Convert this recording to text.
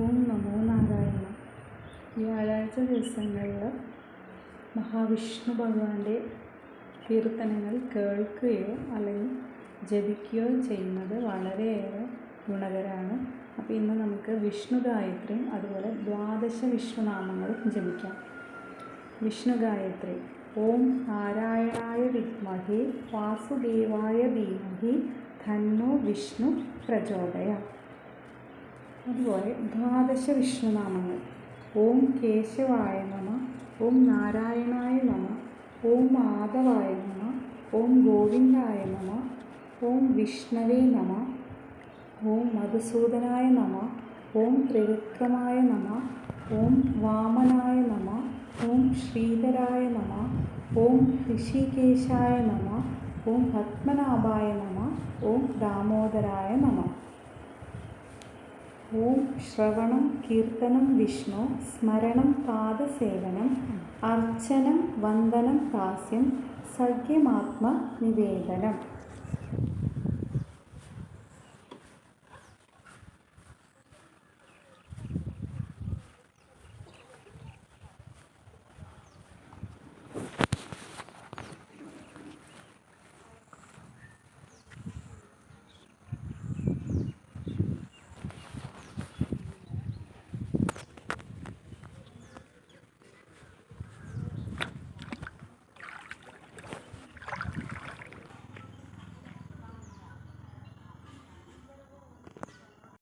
ഓം നമോ നാരായണ. വ്യാഴാഴ്ച ദിവസങ്ങളിൽ മഹാവിഷ്ണു ഭഗവാന്റെ കീർത്തനങ്ങൾ കേൾക്കുകയോ അല്ലെങ്കിൽ ജപിക്കുകയോ ചെയ്യുന്നത് വളരെയേറെ ഗുണകരമാണ്. അപ്പോൾ ഇന്ന് നമുക്ക് വിഷ്ണു ഗായത്രിയും അതുപോലെ ദ്വാദശ വിഷ്ണുനാമങ്ങളും ജപിക്കാം. വിഷ്ണു ഗായത്രി ഓം നാരായണായ വിദ്മഹേ വാസുദേവായ ധീമഹി ധന്നോ വിഷ്ണു പ്രചോദയ. അതുപോലെ ദ്വാദശ വിഷ്ണുനാമങ്ങൾ ഓം കേശവായ നമ ഓം നാരായണായ നമ ഓം മാധവായ നമ ഓം ഗോവിന്ദായ നമ ഓം വിഷ്ണവേ നമ ഓം മധുസൂദനായ നമ ഓം ത്രിവിക്രമായ നമ ഓം വാമനായ നമ ഓം ശ്രീധരായ നമ ഓം ഋഷികേശായ നമ ഓം പത്മനാഭായ നമ ഓം ദാമോദരായ നമ ഓം ശ്രവണം കീർത്തനം വിഷ്ണു സ്മരണം പാദസേവനം അർച്ചനം വന്ദനം ദാസ്യം സഖ്യമാത്മ നിവേദനം